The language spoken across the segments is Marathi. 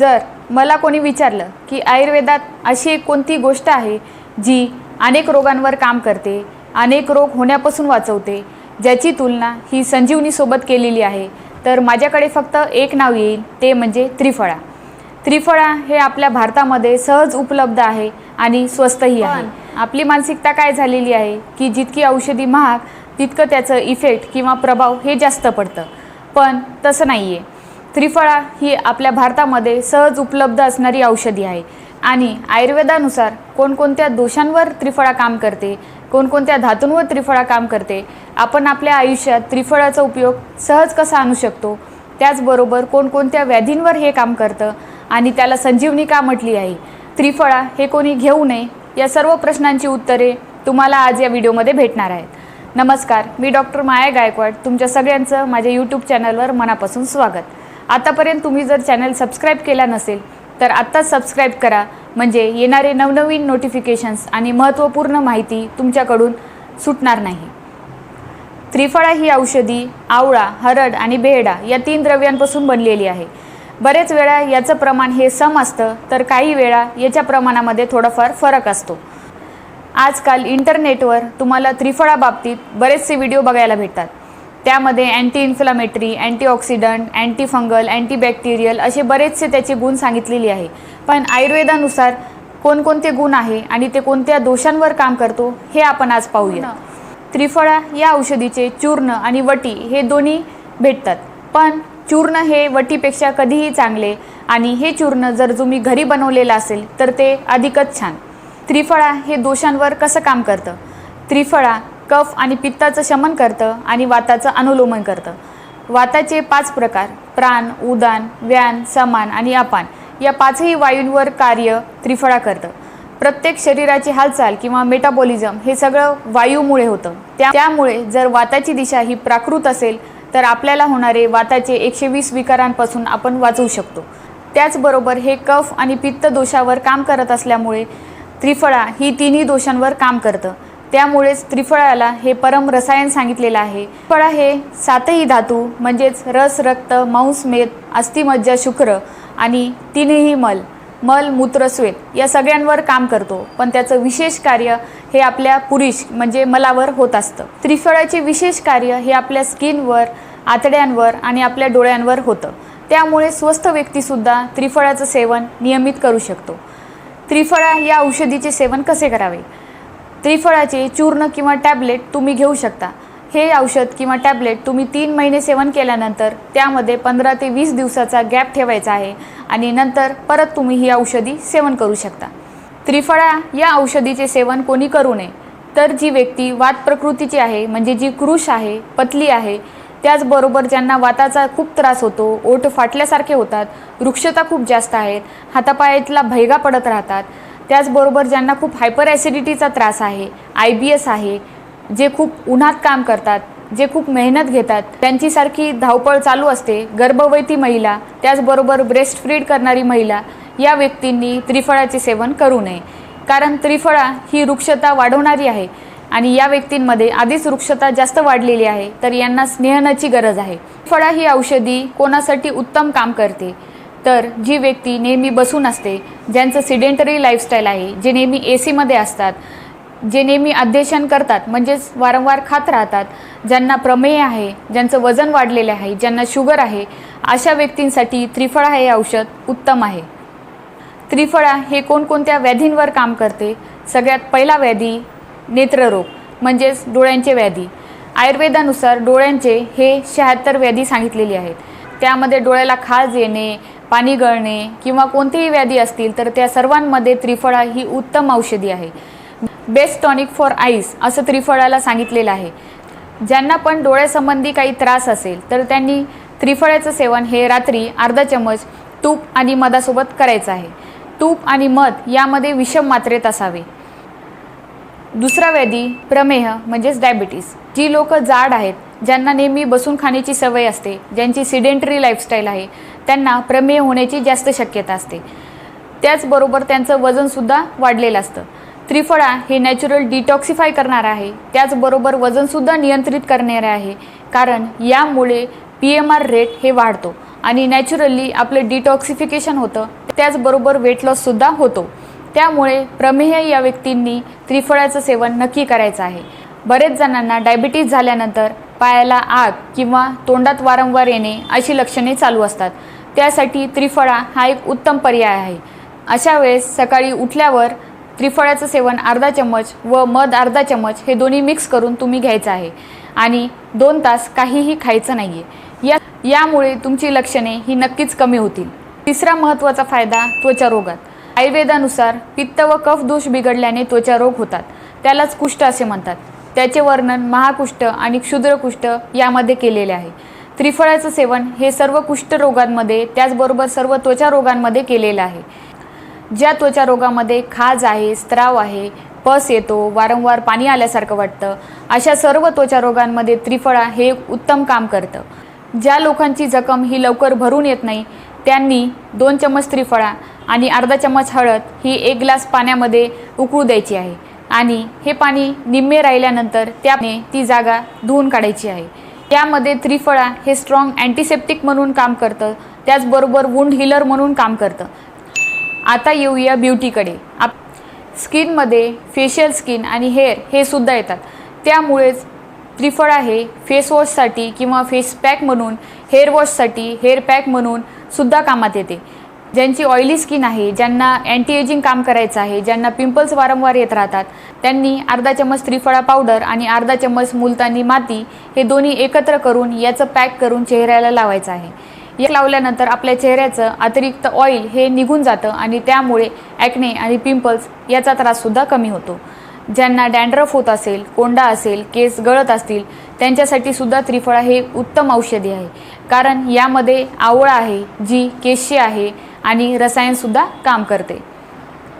जर मला कोणी विचारलं की आयुर्वेदात अशी एक कोणती गोष्ट आहे जी अनेक रोगांवर काम करते अनेक रोग होण्यापासून वाचवते ज्याची तुलना ही संजीवनीसोबत केलेली आहे तर माझ्याकडे फक्त एक नाव येईल ते म्हणजे त्रिफळा. त्रिफळा हे आपल्या भारतामध्ये सहज उपलब्ध आहे आणि स्वस्तही आहे. आपली मानसिकता काय झालेली आहे की जितकी औषधी महाग तितकं त्याचं इफेक्ट किंवा प्रभाव हे जास्त पडतं. पण तसं नाही आहे त्रिफळा ही आपल्या भारतामध्ये सहज उपलब्ध असणारी औषधी आहे. आणि आयुर्वेदानुसार कोणकोणत्या दोषांवर त्रिफळा काम करते कोणकोणत्या धातूंवर त्रिफळा काम करते आपण आपल्या आयुष्यात त्रिफळाचा उपयोग सहज कसा आणू शकतो त्याचबरोबर कोणकोणत्या व्याधींवर हे काम करतं आणि त्याला संजीवनी का म्हटली आहे त्रिफळा हे कोणी घेऊ नये या सर्व प्रश्नांची उत्तरे तुम्हाला आज या व्हिडिओमध्ये भेटणार आहेत. नमस्कार मी डॉक्टर माया गायकवाड तुमच्या सगळ्यांचं माझ्या यूट्यूब चॅनलवर मनापासून स्वागत. आतापर्यंत तुम्ही जर चॅनल सबस्क्राईब केला नसेल तर आत्ताच सबस्क्राईब करा. म्हणजे येणारे नवनवीन नोटिफिकेशन्स आणि महत्त्वपूर्ण माहिती तुमच्याकडून सुटणार नाही. त्रिफळा ही औषधी आवळा हरड आणि बेहडा या तीन द्रव्यांपासून बनलेली आहे. बरेच वेळा याचं प्रमाण हे सम असतं तर काही वेळा याच्या प्रमाणामध्ये थोडाफार फरक असतो. आजकाल इंटरनेटवर तुम्हाला त्रिफळाबाबतीत बरेचसे व्हिडिओ बघायला भेटतात. त्यामध्ये anti inflammatory antioxidant anti fungal antibacterial असे बरेचसे त्याचे गुण सांगितलेले आहे. पण आयुर्वेदानुसार कोणकोणते गुण आहे आणि ते कोणत्या दोषांवर काम करतो हे आपण आज पाहूया. त्रिफळा या औषधीचे चूर्ण आणि वटी हे दोन्ही भेटतात. पण चूर्ण हे वटीपेक्षा कधीही चांगले आणि हे चूर्ण जर तुम्ही घरी बनवलेलं असेल तर ते अधिकच छान. त्रिफळा हे दोषांवर कसं काम करतं? त्रिफळा कफ आणि पित्ताचं शमन करतं आणि वाताचं अनुलोमन करतं. वाताचे पाच प्रकार प्राण उदान व्यान समान आणि अपान या पाचही वायूंवर कार्य त्रिफळा करतं. प्रत्येक शरीराची हालचाल किंवा मेटाबॉलिझम हे सगळं वायूमुळे होतं. त्या त्यामुळे जर वाताची दिशा ही प्राकृत असेल तर आपल्याला होणारे वाताचे एकशे वीस विकारांपासून आपण वाचवू शकतो. त्याचबरोबर हे कफ आणि पित्त दोषावर काम करत असल्यामुळे त्रिफळा ही तिन्ही दोषांवर काम करतं. त्यामुळेच त्रिफळाला हे परम रसायन सांगितलेलं आहे. फळ हे सातही धातू म्हणजेच रस रक्त मांस मेद अस्थिमज्जा शुक्र आणि तीनही मल मल मूत्र स्वेत या सगळ्यांवर काम करतो. पण त्याचं विशेष कार्य हे आपल्या पुरुष म्हणजे मलावर होत असतं. त्रिफळाचे विशेष कार्य हे आपल्या स्किनवर आतड्यांवर आणि आपल्या डोळ्यांवर होतं. त्यामुळे स्वस्थ व्यक्तीसुद्धा त्रिफळाचं सेवन नियमित करू शकतो. त्रिफळा या औषधीचे सेवन कसे करावे? त्रिफळाचे चूर्ण किंवा टॅबलेट तुम्ही घेऊ शकता. हे औषध किंवा टॅबलेट तुम्ही तीन महिने सेवन केल्यानंतर त्यामध्ये पंधरा ते वीस दिवसाचा गॅप ठेवायचा आहे आणि नंतर परत तुम्ही ही औषधी सेवन करू शकता. त्रिफळा या औषधीचे सेवन कोणी करू नये. तर जी व्यक्ती वात प्रकृतीची आहे म्हणजे जी कृश आहे पतली आहे त्याचबरोबर ज्यांना वाताचा खूप त्रास होतो ओठ फाटल्यासारखे होतात वृक्षता खूप जास्त आहेत हातापायातला भैगा पडत राहतात त्याचबरोबर ज्यांना खूप हायपर ॲसिडिटीचा त्रास आहे आय बी एस आहे जे खूप उन्हात काम करतात जे खूप मेहनत घेतात त्यांची सारखी धावपळ चालू असते गर्भवती महिला त्याचबरोबर ब्रेस्ट फीड करणारी महिला या व्यक्तींनी त्रिफळाचे सेवन करू नये. कारण त्रिफळा ही वृक्षता वाढवणारी आहे आणि या व्यक्तींमध्ये आधीच वृक्षता जास्त वाढलेली आहे तर यांना स्नेहनाची गरज आहे. फळा ही औषधी कोणासाठी उत्तम काम करते? तर जी व्यक्ती नेहमी बसून असते ज्यांचं सिडेंटरी लाईफस्टाईल आहे जे नेहमी ए सीमध्ये असतात जे नेहमी अध्यक्षण करतात म्हणजेच वारंवार खात राहतात ज्यांना प्रमेय आहे ज्यांचं वजन वाढलेलं आहे ज्यांना शुगर आहे अशा व्यक्तींसाठी त्रिफळा हे औषध उत्तम आहे. त्रिफळा हे कोणकोणत्या व्याधींवर काम करते? सगळ्यात पहिला व्याधी नेत्ररोग म्हणजेच डोळ्यांचे व्याधी. आयुर्वेदानुसार डोळ्यांचे हे शहात्तर व्याधी सांगितलेली आहेत. त्यामध्ये डोळ्याला खाज येणे पाणी गळणे किंवा कोणतीही व्याधी असतील तर त्या सर्वांमध्ये त्रिफळा ही उत्तम औषधी आहे. बेस्ट टॉनिक फॉर आईस असं त्रिफळाला सांगितलेलं आहे. ज्यांना पण डोळ्यासंबंधी काही त्रास असेल तर त्यांनी त्रिफळाचं सेवन हे रात्री अर्धा चमच तूप आणि मधासोबत करायचं आहे. तूप आणि मध यामध्ये विषम मात्रेत असावे. दुसरा व्याधी प्रमेह म्हणजेच डायबिटीस जी लोक जाड आहेत ज्यांना नेहमी बसून खाण्याची सवय असते ज्यांची सिडेंटरी लाईफस्टाईल आहे त्यांना प्रमेय होण्याची जास्त शक्यता असते. त्याचबरोबर त्यांचं वजनसुद्धा वाढलेलं असतं. त्रिफळा हे नॅचरल डिटॉक्सिफाय करणार आहे. त्याचबरोबर वजनसुद्धा नियंत्रित करणारे आहे. कारण यामुळे पी एम आर रेट हे वाढतो आणि नॅचरली आपलं डिटॉक्सिफिकेशन होतं. त्याचबरोबर वेट लॉससुद्धा होतो. त्यामुळे प्रमेह या व्यक्तींनी त्रिफळाचं सेवन नक्की करायचं आहे. बरेच जणांना डायबिटीज झाल्यानंतर पायाला आग किंवा तोंडात वारंवार येणे अशी लक्षणे चालू असतात. त्यासाठी त्रिफळा हा एक उत्तम पर्याय आहे. अशा वेळेस सकाळी उठल्यावर त्रिफळाचं सेवन अर्धा चम्मच व मध अर्धा चम्मच हे दोन्ही मिक्स करून तुम्ही घ्यायचं आहे. आणि दोन तास काहीही खायचं नाही आहे या यामुळे तुमची लक्षणे ही नक्कीच कमी होतील. तिसरा महत्त्वाचा फायदा त्वचा रोगात. आयुर्वेदानुसार पित्त व कफ दोष बिघडल्याने त्वचा रोग होतात. त्यालाच कुष्ठ असे म्हणतात. त्याचे वर्णन महाकुष्ठ आणि क्षुद्रकुष्ठ यामध्ये केलेले आहे. त्रिफळाचं सेवन हे सर्व कुष्ठरोगांमध्ये त्याचबरोबर सर्व त्वचा रोगांमध्ये केलेलं आहे. ज्या त्वचा रोगामध्ये खाज आहे स्त्राव आहे पस येतो वारंवार पाणी आल्यासारखं वाटतं अशा सर्व त्वचा रोगांमध्ये त्रिफळा हे उत्तम काम करतं. ज्या लोकांची जखम ही लवकर भरून येत नाही त्यांनी दोन चम्मच त्रिफळा आणि अर्धा चम्मच हळद ही एक ग्लास पाण्यामध्ये उकळू द्यायची आहे. आणि हे पाणी निम्मे राहिल्यानंतर त्याने ती जागा धुवून काढायची आहे. त्यामध्ये त्रिफळा हे स्ट्रॉंग अँटीसेप्टिक म्हणून काम करतं. त्याचबरोबर वुंड हिलर म्हणून काम करतं. आता येऊया ब्युटीकडे आप स्किनमध्ये फेशियल स्किन आणि हेअर हे सुद्धा येतात. त्यामुळेच त्रिफळा हे फेसवॉशसाठी किंवा फेस पॅक म्हणून हेअर वॉशसाठी हेअर पॅक म्हणून सुद्धा कामात येते. ज्यांची ऑइली स्किन आहे ज्यांना अँटी एजिंग काम करायचं आहे ज्यांना पिंपल्स वारंवार येत राहतात त्यांनी अर्धा चम्मच त्रिफळा पावडर आणि अर्धा चम्मच मुलतानी माती हे दोन्ही एकत्र करून याचं पॅक करून चेहऱ्याला लावायचं आहे. या लावल्यानंतर आपल्या चेहऱ्याचं अतिरिक्त ऑइल हे निघून जातं आणि त्यामुळे ॲक्ने आणि पिंपल्स याचा त्राससुद्धा कमी होतो. ज्यांना डँड्रफ होत असेल कोंडा असेल केस गळत असतील त्यांच्यासाठी सुद्धा त्रिफळा हे उत्तम औषधी आहे. कारण यामध्ये आवळा आहे जी केशी आहे आणि रसायनसुद्धा काम करते.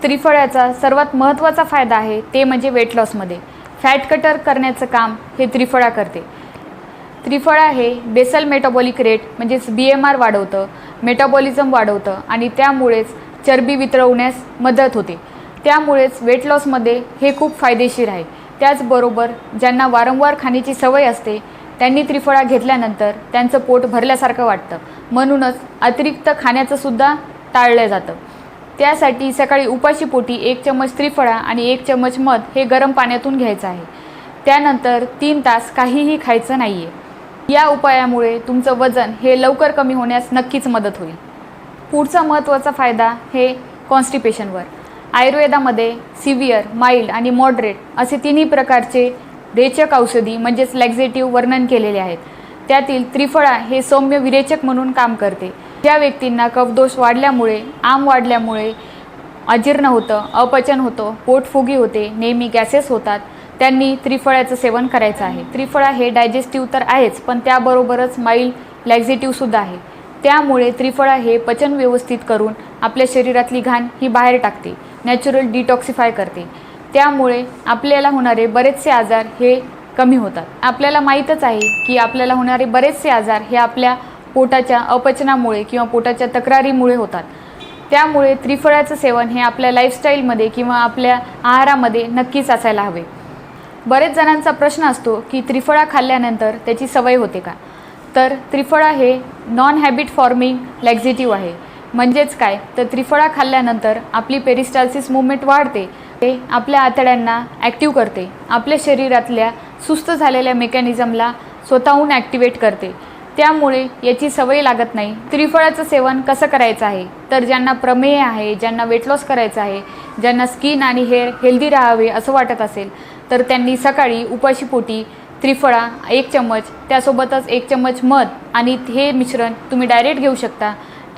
त्रिफळ्याचा सर्वात महत्त्वाचा फायदा आहे ते म्हणजे वेट लॉसमध्ये फॅट कटर करण्याचं काम हे त्रिफळा करते. त्रिफळा हे बेसल मेटाबॉलिक रेट म्हणजेच बी एम आर वाढवतं मेटाबॉलिझम वाढवतं आणि त्यामुळेच चरबी वितरवण्यास मदत होते. त्यामुळेच वेट लॉसमध्ये हे खूप फायदेशीर आहे. त्याचबरोबर ज्यांना वारंवार खाण्याची सवय असते त्यांनी त्रिफळा घेतल्यानंतर त्यांचं पोट भरल्यासारखं वाटतं. म्हणूनच अतिरिक्त खाण्याचंसुद्धा टाळलं जातं. त्यासाठी सकाळी उपाशी पोटी एक चम्मच त्रिफळा आणि एक चम्मच मध हे गरम पाण्यातून घ्यायचं आहे. त्यानंतर तीन तास काहीही खायचं नाही आहे या उपायामुळे तुमचं वजन हे लवकर कमी होण्यास नक्कीच मदत होईल. पुढचा महत्त्वाचा फायदा हे कॉन्स्टिपेशनवर. आयुर्वेदामध्ये सिव्हिअर माइल्ड आणि मॉडरेट असे तिन्ही प्रकारचे रेचक औषधी म्हणजेच लॅक्झेटिव्ह वर्णन केलेले आहेत. त्यातील त्रिफळा हे सौम्य विरेचक म्हणून काम करते. ज्या व्यक्तींना कफदोष वाढल्यामुळे आम वाढल्यामुळे अजीर्ण होतं अपचन होतं पोटफुगी होते नेहमी गॅसेस होतात. त्यांनी त्रिफळाचं सेवन करायचं आहे. त्रिफळा हे डायजेस्टिव्ह तर आहेच पण त्याबरोबरच माइल्ड लॅक्झेटिव्हसुद्धा आहे. त्यामुळे त्रिफळा हे पचन व्यवस्थित करून आपल्या शरीरातली घाण ही बाहेर टाकते नॅचरल डिटॉक्सिफाय करते. त्यामुळे आपल्याला होणारे बरेचसे आजार हे कमी होतात. आपल्याला माहीतच आहे की आपल्याला होणारे बरेचसे आजार हे आपल्या पोटाच्या अपचनामुळे किंवा पोटाच्या तक्रारीमुळे होतात. त्यामुळे त्रिफळाचं सेवन हे आपल्या लाईफस्टाईलमध्ये किंवा आपल्या आहारामध्ये नक्कीच असायला हवे. बरेच जणांचा प्रश्न असतो की त्रिफळा खाल्ल्यानंतर त्याची सवय होते का? तर त्रिफळा हे नॉन हॅबिट फॉर्मिंग लॅक्झिटिव्ह आहे. म्हणजेच काय? तर त्रिफळा खाल्ल्यानंतर आपली पेरिस्टाल्सिस मुवमेंट वाढते ते आपल्या आतड्यांना ॲक्टिव्ह करते आपल्या शरीरातल्या सुस्त झालेल्या मेकॅनिझमला स्वतःहून ॲक्टिवेट करते. त्यामुळे याची सवय लागत नाही. त्रिफळाचं सेवन कसं करायचं आहे? तर ज्यांना प्रमेय आहे ज्यांना वेट लॉस करायचं आहे ज्यांना स्किन आणि हेअर हेल्दी राहावे असं वाटत असेल तर त्यांनी सकाळी उपाशी पोटी त्रिफळा एक चम्मच त्यासोबतच एक चम्मच मध आणि हे मिश्रण तुम्ही डायरेक्ट घेऊ शकता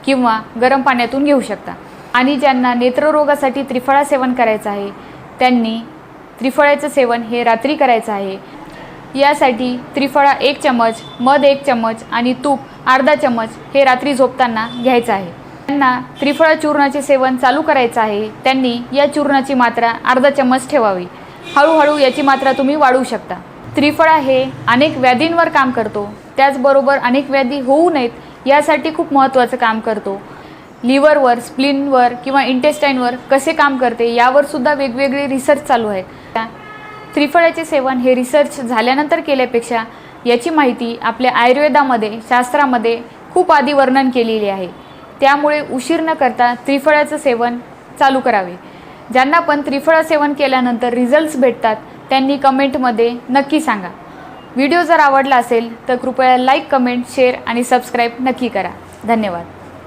किंवा गरम पाण्यातून घेऊ शकता. आणि ज्यांना नेत्ररोगासाठी त्रिफळा सेवन करायचं आहे त्यांनी त्रिफळाचं सेवन हे रात्री करायचं आहे. यासाठी त्रिफळा एक चम्मच मध एक चम्मच आणि तूप अर्धा चम्मच हे रात्री झोपताना घ्यायचं आहे. त्यांना त्रिफळा चूर्णाचे सेवन चालू करायचं आहे. त्यांनी या चूर्णाची मात्रा अर्धा चम्मच ठेवावी. हळूहळू याची मात्रा तुम्ही वाढवू शकता. त्रिफळा हे अनेक व्याधींवर काम करतो. त्याचबरोबर अनेक व्याधी होऊ नयेत यासाठी खूप महत्त्वाचं काम करतो. लिव्हरवर स्प्लिनवर किंवा इंटेस्टाईनवर कसे काम करते यावर सुद्धा वेगवेगळे रिसर्च चालू आहेत. त्रिफळाचे सेवन हे रिसर्च झाल्यानंतर केल्यापेक्षा याची माहिती आपल्या आयुर्वेदामध्ये शास्त्रामध्ये खूप आधी वर्णन केलेली आहे. त्यामुळे उशीर न करता त्रिफळाचं सेवन चालू करावे. ज्यांना पण त्रिफळा सेवन केल्यानंतर रिझल्ट्स भेटतात त्यांनी कमेंटमध्ये नक्की सांगा. व्हिडिओ जर आवडला असेल तर कृपया लाईक कमेंट शेअर आणि सबस्क्राईब नक्की करा. धन्यवाद.